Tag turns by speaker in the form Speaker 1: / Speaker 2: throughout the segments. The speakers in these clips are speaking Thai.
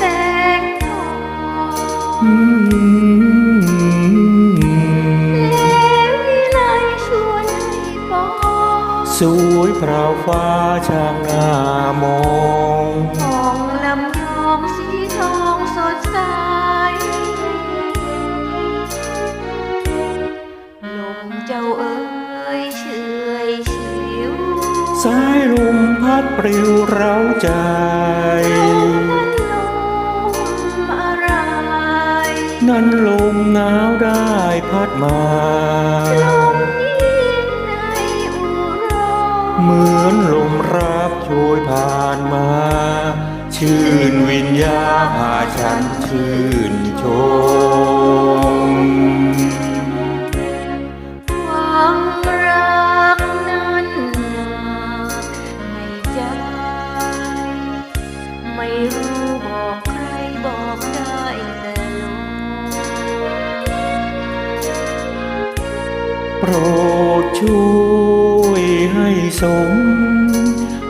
Speaker 1: สงทองแล้ววิไลชวนให้ปอง
Speaker 2: สวยพราวฟ้าช่างงาม
Speaker 1: มอง สาย
Speaker 2: ลมพัดปลิวเร้าใจ
Speaker 1: ลมนั้นลมอะไร
Speaker 2: นั้นลมหนาวได้พัดมา
Speaker 1: ลมนี้ในอุรอ
Speaker 2: เหมือนลมรักโชยผ่านมา ชื่นวิญญาณพาฉันชื่นชม
Speaker 1: รู้บอกใครบอกได้แต่ลม
Speaker 2: โปรดช่วยให้สม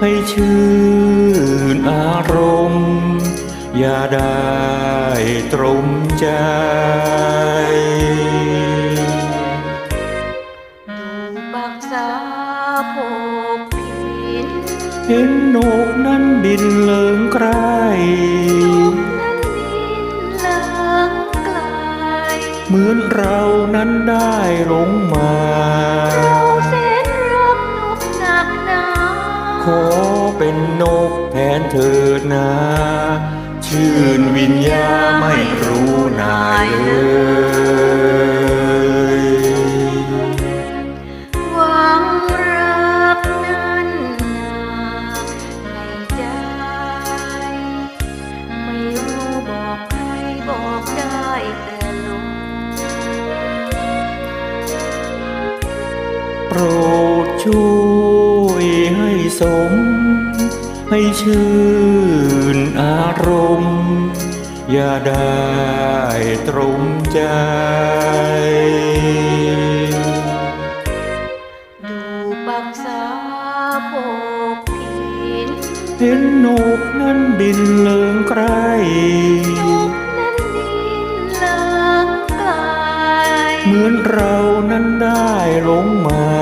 Speaker 2: ให้ชื่นอารมณ์ อย่าได้ตรมใจ เห็นนกนั้นบินเลิงไกล
Speaker 1: นกนั้นบินเลิงไกล
Speaker 2: เหมือนเรานั้นได้หลงมา
Speaker 1: เราแสนรักนกหนักหนา
Speaker 2: ขอเป็นนกแทนเถิดนา ชื่นวิญญาไม่รู้นายเลย ปรดช่วยให้สม ให้ชื่นอารมณ์ อย่าได้ตรมใจ
Speaker 1: ดูปักษาโผกผิน
Speaker 2: เห็นนกนั้นบินเลิงไกล
Speaker 1: นกนั้นบินเลิงไกล
Speaker 2: เหมือนเรานั้นได้หลงมา
Speaker 1: เรา